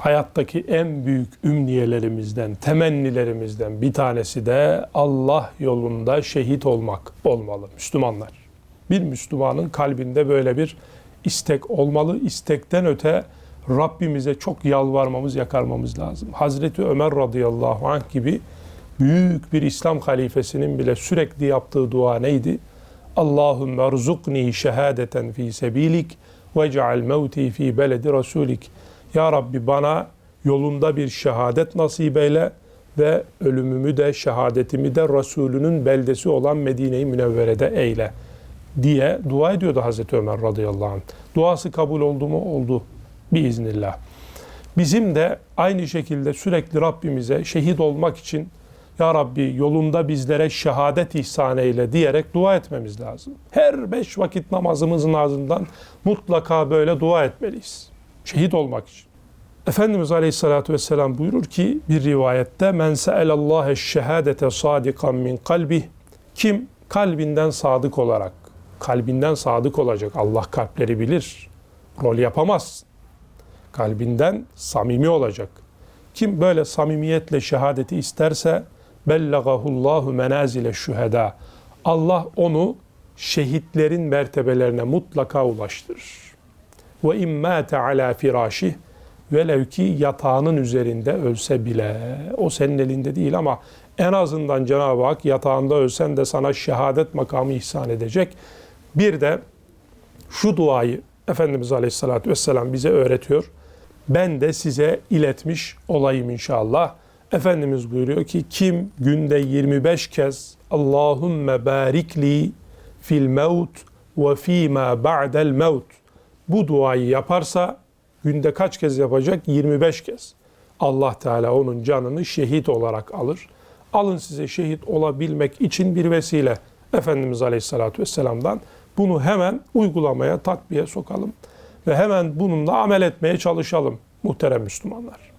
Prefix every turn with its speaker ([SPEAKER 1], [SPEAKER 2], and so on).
[SPEAKER 1] hayattaki en büyük ümniyelerimizden, temennilerimizden bir tanesi de Allah yolunda şehit olmak olmalı Müslümanlar. Bir Müslümanın kalbinde böyle bir istek olmalı. İstekten öte Rabbimize çok yalvarmamız, yakarmamız lazım. Hazreti Ömer radıyallahu anh gibi büyük bir İslam halifesinin bile sürekli yaptığı dua neydi? Allahümme rızukni şehadeten fi sebilik ve ceal mevti fi beledi rasulik. Ya Rabbi bana yolunda bir şehadet nasip eyle ve ölümümü de şehadetimi de Resulünün beldesi olan Medine-i Münevvere'de eyle diye dua ediyordu Hazreti Ömer radıyallahu anh. Duası kabul oldu mu? Oldu biiznillah. Bizim de aynı şekilde sürekli Rabbimize şehit olmak için Ya Rabbi yolunda bizlere şehadet ihsan eyle diyerek dua etmemiz lazım. Her beş vakit namazımızın ardından mutlaka böyle dua etmeliyiz. Şehit olmak için. Efendimiz Aleyhisselatü Vesselam buyurur ki bir rivayette men se'elallâhe şehadete sadikan min kalbih. Kim kalbinden sadık olarak kalbinden sadık olacak Allah kalpleri bilir rol yapamaz. Kalbinden samimi olacak. Kim böyle samimiyetle şehadeti isterse bellagahullahu menazile şüheda. Allah onu şehitlerin mertebelerine mutlaka ulaştırır ve immâte ala firâşih velev ki yatağının üzerinde ölse bile o senin elinde değil ama en azından Cenab-ı Hak yatağında ölsen de sana şehadet makamı ihsan edecek. Bir de şu duayı Efendimiz Aleyhisselatü Vesselam bize öğretiyor. Ben de size iletmiş olayım inşallah. Efendimiz buyuruyor ki kim günde 25 kez Allahümme barikli fil mevt ve fîmâ ba'del mevt bu duayı yaparsa günde kaç kez yapacak? 25 kez. Allah Teala onun canını şehit olarak alır. Alın size şehit olabilmek için bir vesile Efendimiz Aleyhisselatü Vesselam'dan. Bunu hemen uygulamaya, tatbiye sokalım ve hemen bununla amel etmeye çalışalım muhterem Müslümanlar.